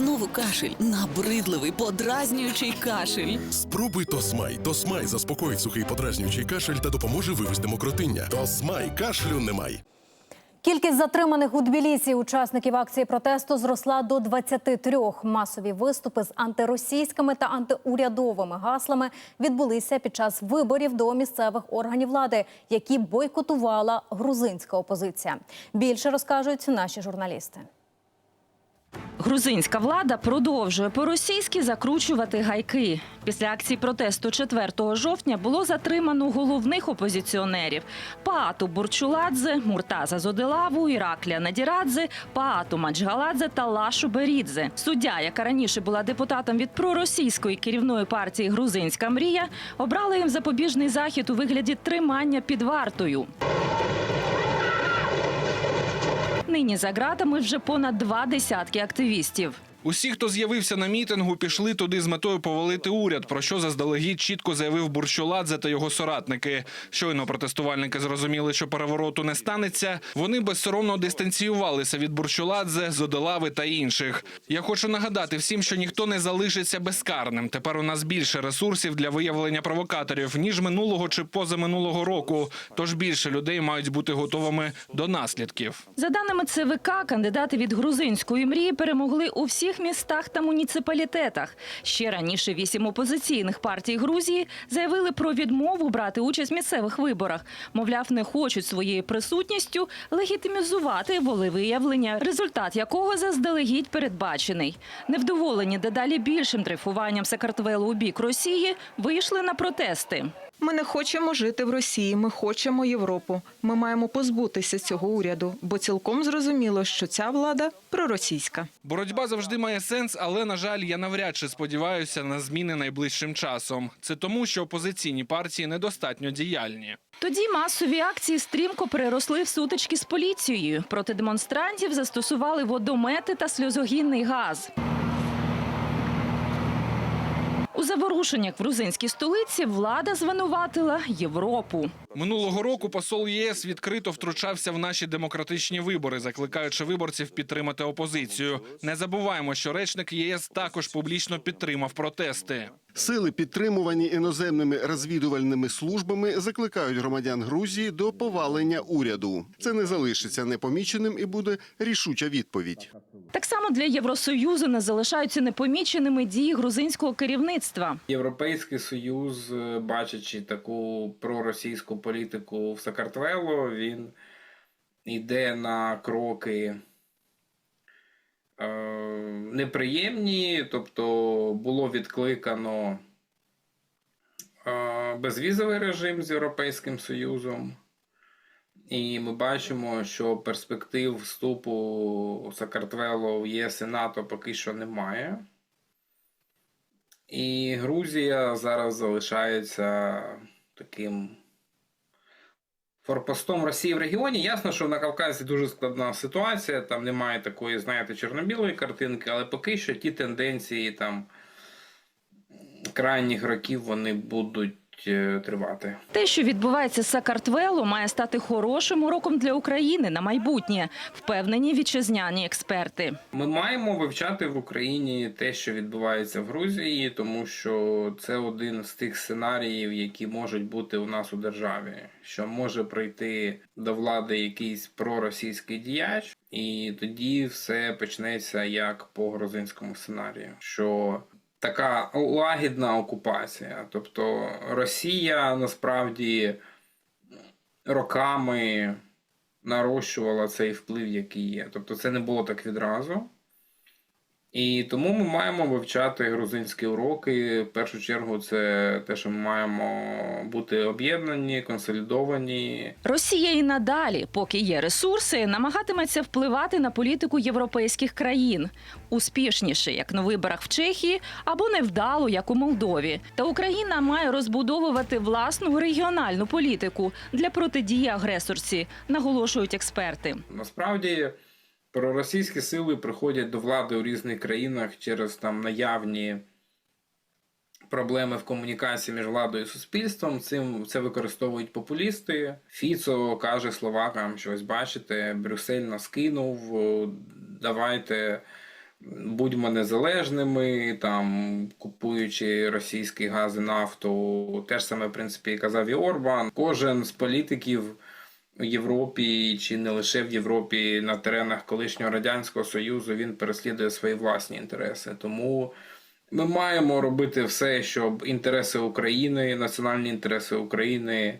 Знову кашель, набридливий, подразнюючий кашель. Спробуй Тосмай. Тосмай заспокоїть сухий подразнюючий кашель та допоможе вивести мокротиння. Тосмай кашлю немає. Кількість затриманих у Тбілісі учасників акції протесту зросла до 23. Масові виступи з антиросійськими та антиурядовими гаслами відбулися під час виборів до місцевих органів влади, які бойкотувала грузинська опозиція. Більше розкажуть наші журналісти. Грузинська влада продовжує по-російськи закручувати гайки. Після акції протесту 4 жовтня було затримано головних опозиціонерів Паату Бурчуладзе, Муртаза Зоделаву, Іраклія Надірадзе, Паату Маджгаладзе та Лашу Берідзе. Суддя, яка раніше була депутатом від проросійської керівної партії Грузинська мрія, обрала їм запобіжний захід у вигляді тримання під вартою. Нині за ґратами вже понад два десятки активістів. Усі, хто з'явився на мітингу, пішли туди з метою повалити уряд, про що заздалегідь чітко заявив Бурчуладзе та його соратники. Щойно протестувальники зрозуміли, що перевороту не станеться. Вони безсоромно дистанціювалися від Бурчуладзе, Зоделави та інших. Я хочу нагадати всім, що ніхто не залишиться безкарним. Тепер у нас більше ресурсів для виявлення провокаторів ніж минулого чи позаминулого року. Тож більше людей мають бути готовими до наслідків. За даними ЦВК, кандидати від грузинської мрії перемогли у всіх містах та муніципалітетах. Ще раніше вісім опозиційних партій Грузії заявили про відмову брати участь в місцевих виборах. Мовляв, не хочуть своєю присутністю легітимізувати волевиявлення, результат якого заздалегідь передбачений. Невдоволені дедалі більшим дрейфуванням Сакартвелу у бік Росії вийшли на протести. Ми не хочемо жити в Росії. Ми хочемо Європу. Ми маємо позбутися цього уряду, бо цілком зрозуміло, що ця влада проросійська. Боротьба завжди має сенс, але на жаль, я навряд чи сподіваюся на зміни найближчим часом. Це тому, що опозиційні партії недостатньо діяльні. Тоді масові акції стрімко переросли в сутички з поліцією. Проти демонстрантів застосували водомети та сльозогінний газ. У заворушеннях в грузинській столиці влада звинуватила Європу. Минулого року посол ЄС відкрито втручався в наші демократичні вибори, закликаючи виборців підтримати опозицію. Не забуваємо, що речник ЄС також публічно підтримав протести. Сили, підтримувані іноземними розвідувальними службами, закликають громадян Грузії до повалення уряду. Це не залишиться непоміченим і буде рішуча відповідь. Так само для Євросоюзу не залишаються непоміченими дії грузинського керівництва. Європейський Союз, е, бачачи таку проросійську політику в Сакартвело, він йде на кроки е, неприємні, тобто було відкликано е, безвізовий режим з Європейським Союзом. І ми бачимо, що перспектив вступу Сакартвело в ЄС і НАТО поки що немає. І Грузія зараз залишається таким форпостом Росії в регіоні. Ясно, що на Кавказі дуже складна ситуація, там немає такої, знаєте, чорно-білої картинки, але поки що ті тенденції там крайніх років вони будуть е, тривати. Те, що відбувається з Сакартвело, має стати хорошим уроком для України на майбутнє, впевнені вітчизняні експерти. Ми маємо вивчати в Україні те, що відбувається в Грузії, тому що це один з тих сценаріїв, які можуть бути у нас у державі, що може прийти до влади якийсь проросійський діяч, і тоді все почнеться як по грузинському сценарію. Що така лагідна окупація, тобто Росія насправді роками нарощувала цей вплив, який є. Тобто це не було так відразу. І тому ми маємо вивчати грузинські уроки. В першу чергу, це те, що ми маємо бути об'єднані, консолідовані. Росія і надалі, поки є ресурси, намагатиметься впливати на політику європейських країн успішніше, як на виборах в Чехії, або невдало, як у Молдові. Та Україна має розбудовувати власну регіональну політику для протидії агресорці, наголошують експерти. Насправді проросійські сили приходять до влади у різних країнах через там наявні проблеми в комунікації між владою і суспільством. Цим це використовують популісти. Фіцо каже словакам, що ось бачите, Брюссель нас кинув. Давайте Будьмо незалежними, там купуючи російський газ і нафту, теж саме в принципі казав і Орбан. Кожен з політиків Європі чи не лише в Європі на теренах колишнього радянського союзу він переслідує свої власні інтереси. Тому ми маємо робити все, щоб інтереси України, національні інтереси України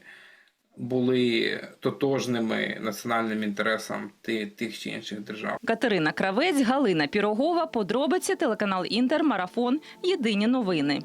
були тотожними національним інтересам тих чи інших держав. Катерина Кравець, Галина Пірогова. Подробиці телеканал Інтер. Марафон. Єдині новини.